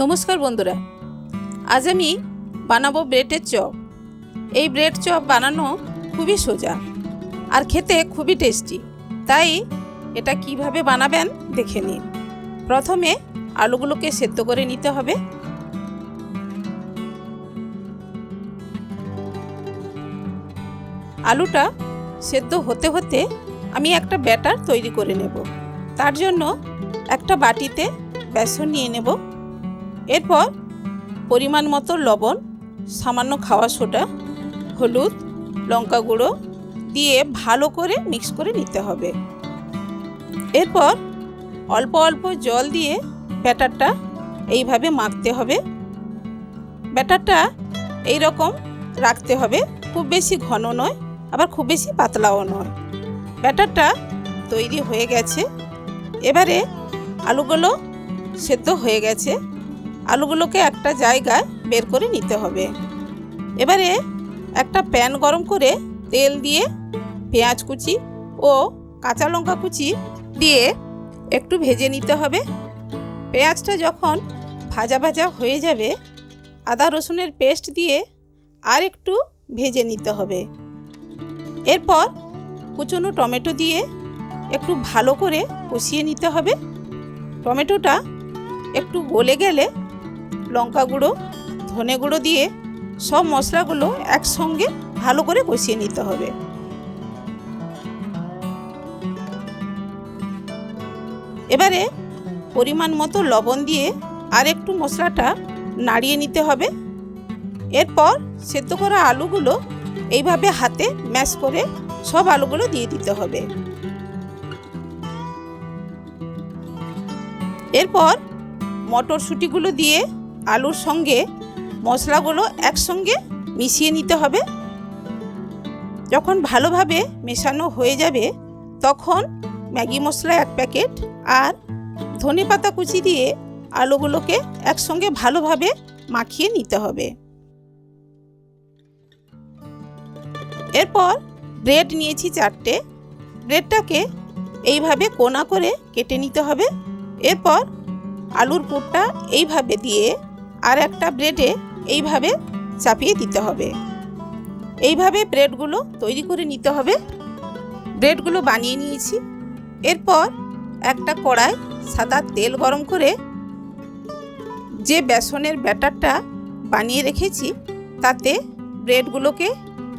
নমস্কার বন্ধুরা। আজ আমি বানাবো ব্রেডের চপ। এই ব্রেড চপ বানানো খুবই সোজা আর খেতে খুবই টেস্টি। তাই এটা কীভাবে বানাবেন দেখে নিন। প্রথমে আলুগুলোকে সেদ্ধ করে নিতে হবে। আলুটা সেদ্ধ হতে হতে আমি একটা ব্যাটার তৈরি করে নেব। তার জন্য একটা বাটিতে বেসন নিয়ে নেব। এরপর পরিমাণ মতো লবণ, সামান্য খাওয়া সোডা, হলুদ, লঙ্কা গুঁড়ো দিয়ে ভালো করে মিক্স করে নিতে হবে। এরপর অল্প অল্প জল দিয়ে ব্যাটারটা এইভাবে মাখতে হবে। ব্যাটারটা এই রকম রাখতে হবে, খুব বেশি ঘন নয়, আবার খুব বেশি পাতলাও নয়। ব্যাটারটা তৈরি হয়ে গেছে। এবারে আলুগুলো সেদ্ধ হয়ে গেছে। আলুগুলোকে একটা জায়গায় বের করে নিতে হবে। এবারে একটা প্যান গরম করে তেল দিয়ে পেঁয়াজ কুচি ও কাঁচা লঙ্কা কুচি দিয়ে একটু ভেজে নিতে হবে। পেঁয়াজটা যখন ভাজা ভাজা হয়ে যাবে, আদা রসুনের পেস্ট দিয়ে আর একটু ভেজে নিতে হবে। এরপর কুচনো টমেটো দিয়ে একটু ভালো করে কষিয়ে নিতে হবে। টমেটোটা একটু গলে গেলে লঙ্কা গুঁড়ো, ধনে গুঁড়ো দিয়ে সব মশলাগুলো একসঙ্গে ভালো করে কষিয়ে নিতে হবে। এবারে পরিমাণ মতো লবণ দিয়ে আর একটু মশলাটা নাড়িয়ে নিতে হবে। এরপর সেদ্ধ করা আলুগুলো এইভাবে হাতে ম্যাশ করে সব আলুগুলো দিয়ে দিতে হবে। এরপর মটরশুঁটিগুলো দিয়ে আলুর সঙ্গে মশলাগুলো একসঙ্গে মিশিয়ে নিতে হবে। যখন ভালোভাবে মেশানো হয়ে যাবে, তখন ম্যাগি মশলা এক প্যাকেট আর ধনে পাতা কুচি দিয়ে আলুগুলোকে একসঙ্গে ভালোভাবে মাখিয়ে নিতে হবে। এরপর ব্রেড নিয়েছি চারটে। ব্রেডটাকে এইভাবে কোনা করে কেটে নিতে হবে। এরপর আলুর পুরটা এইভাবে দিয়ে আর একটা ব্রেডে এইভাবে চাপিয়ে দিতে হবে। এইভাবে ব্রেডগুলো তৈরি করে নিতে হবে। ব্রেডগুলো বানিয়ে নিয়েছি। এরপর একটা কড়াই সাদা তেল গরম করে যে বেসনের ব্যাটারটা বানিয়ে রেখেছি, তাতে ব্রেডগুলোকে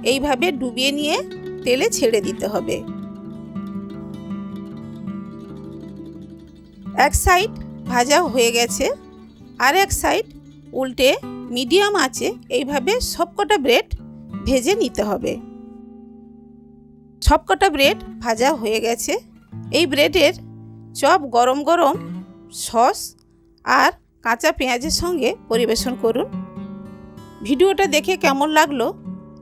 এইভাবে ডুবিয়ে নিয়ে তেলে ছেড়ে দিতে হবে। এক সাইড ভাজা হয়ে গেছে। আর এক সাইড উল্টে মিডিয়াম আছে এইভাবে সবকটা ব্রেড ভেজে নিতে হবে। সবকটা ব্রেড ভাজা হয়ে গেছে। এই ব্রেডের চপ গরম গরম সস আর কাঁচা পেঁয়াজের সঙ্গে পরিবেশন করুন। ভিডিওটা দেখে কেমন লাগল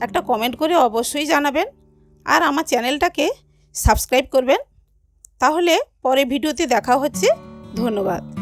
একটা কমেন্ট করে অবশ্যই জানাবেন আর আমার চ্যানেলটাকে সাবস্ক্রাইব করবেন। তাহলে পরে ভিডিওতে দেখা হচ্ছে। ধন্যবাদ।